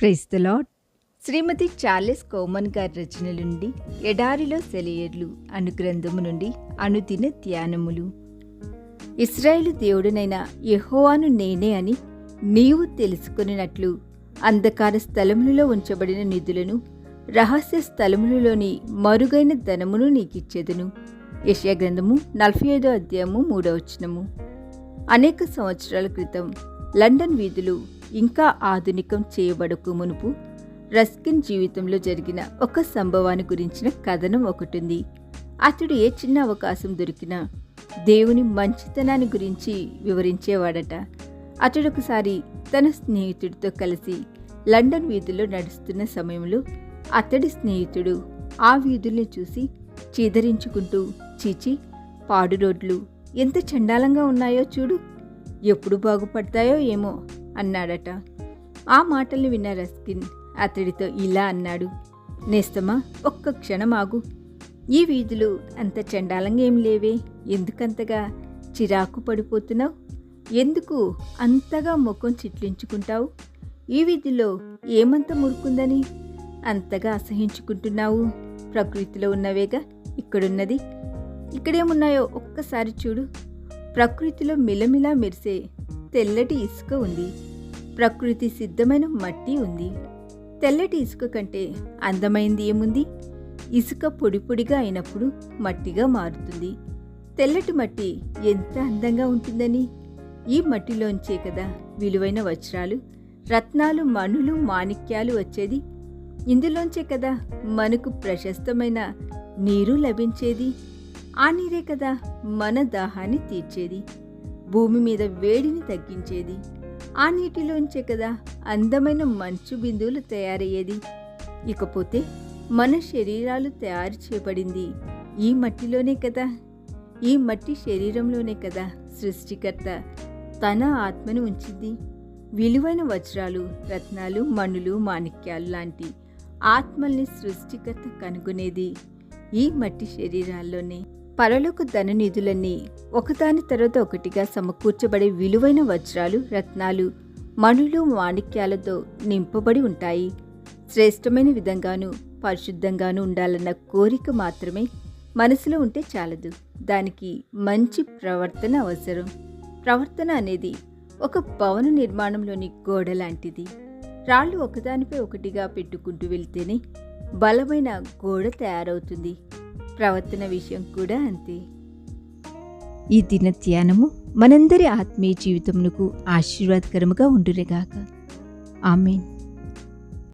Praise the Lord Srimathi Charles Cowman గారి రచనల నుండి ఎడారిలో సెలయర్లు అను గ్రంథము నుండి అనుదిన ధ్యానములు. ఇస్రాయేలు దేవుడనైన యహోవాను నేనే అని నీవు తెలుసుకున్నట్లు అంధకార స్థలములలో ఉంచబడిన నిధులను రహస్య స్థలములలోని మరుగైన ధనమును నీకిచ్చేదను. యెషయా గ్రంథము నలభై ఐదో అధ్యాయము మూడవచనము అనేక సంవత్సరాల క్రితం లండన్ వీధులు ఇంకా ఆధునికం చేయబడకు మునుపు రస్కిన్ జీవితంలో జరిగిన ఒక సంభవాన్ని గురించిన కథనం ఒకటుంది. అతడు ఏ చిన్న అవకాశం దొరికినా దేవుని మంచితనాన్ని గురించి వివరించేవాడట. అతడు ఒకసారి తన స్నేహితుడితో కలిసి లండన్ వీధుల్లో నడుస్తున్న సమయంలో అతడి స్నేహితుడు ఆ వీధుల్ని చూసి చీదరించుకుంటూ చీచి పాడు రోడ్లు ఎంత చండాలంగా ఉన్నాయో చూడు. ఎప్పుడు బాగుపడతాయో ఏమో. అన్నాడట. ఆ మాటల్ని విన్న రస్కిన్ అతడితో ఇలా అన్నాడు. నేస్తమా ఒక్క క్షణం ఆగు. ఈ వీధులు అంత చండాలంగా ఏం లేవే? ఎందుకంతగా చిరాకు పడిపోతున్నావు? ఎందుకు అంతగా ముఖం చిట్లించుకుంటావు? ఈ వీధిలో ఏమంత మురుకుందని అంతగా అసహించుకుంటున్నావు? ప్రకృతిలో ఉన్నవేగా? ఇక్కడున్నది? ఇక్కడేమున్నాయో ఒక్కసారి చూడు. ప్రకృతిలో మిలమిలా మెరిసే తెల్లటి ఇసుక ఉంది. ప్రకృతి సిద్ధమైన మట్టి ఉంది. తెల్లటి ఇసుక కంటే అందమైంది ఏముంది? ఇసుక పొడి పొడిగా అయినప్పుడు మట్టిగా మారుతుంది. తెల్లటి మట్టి ఎంత అందంగా ఉంటుందని? ఈ మట్టిలోంచే కదా విలువైన వజ్రాలు రత్నాలు మణులు మాణిక్యాలు వచ్చేది? ఇందులోంచే కదా మనకు ప్రశస్తమైన నీరు లభించేది? ఆ నీరే కదా మన దాహాన్ని తీర్చేది. భూమి మీద వేడిని తగ్గించేది. ఆ నీటిలోంచే కదా అందమైన మంచు బిందువులు తయారయ్యేది. ఇకపోతే మన శరీరాలు తయారు చేయబడింది. ఈ మట్టిలోనే కదా. ఈ మట్టి శరీరంలోనే కదా సృష్టికర్త తన ఆత్మను ఉంచింది. విలువైన వజ్రాలు రత్నాలు మణులు మాణిక్యాలు లాంటి ఆత్మల్ని సృష్టికర్త కనుగొనేది ఈ మట్టి శరీరాల్లోనే. పరలోక ధననిధులన్నీ ఒకదాని తర్వాత ఒకటిగా సమకూర్చబడే విలువైన వజ్రాలు రత్నాలు మణులు మాణిక్యాలతో నింపబడి ఉంటాయి. శ్రేష్టమైన విధంగాను పరిశుద్ధంగాను ఉండాలన్న కోరిక మాత్రమే మనసులో ఉంటే చాలదు. దానికి మంచి ప్రవర్తన అవసరం. ప్రవర్తన అనేది ఒక భవన నిర్మాణంలోని గోడ లాంటిది. రాళ్ళు ఒకదానిపై ఒకటిగా పెట్టుకుంటూ వెళ్తేనే బలమైన గోడ తయారవుతుంది. ప్రవర్తన విషయం కూడా అంతే. ఈ దిన ధ్యానము మనందరి ఆత్మీయ జీవితమునకు ఆశీర్వాదకరముగా ఉండురేగాక ఆమెన్.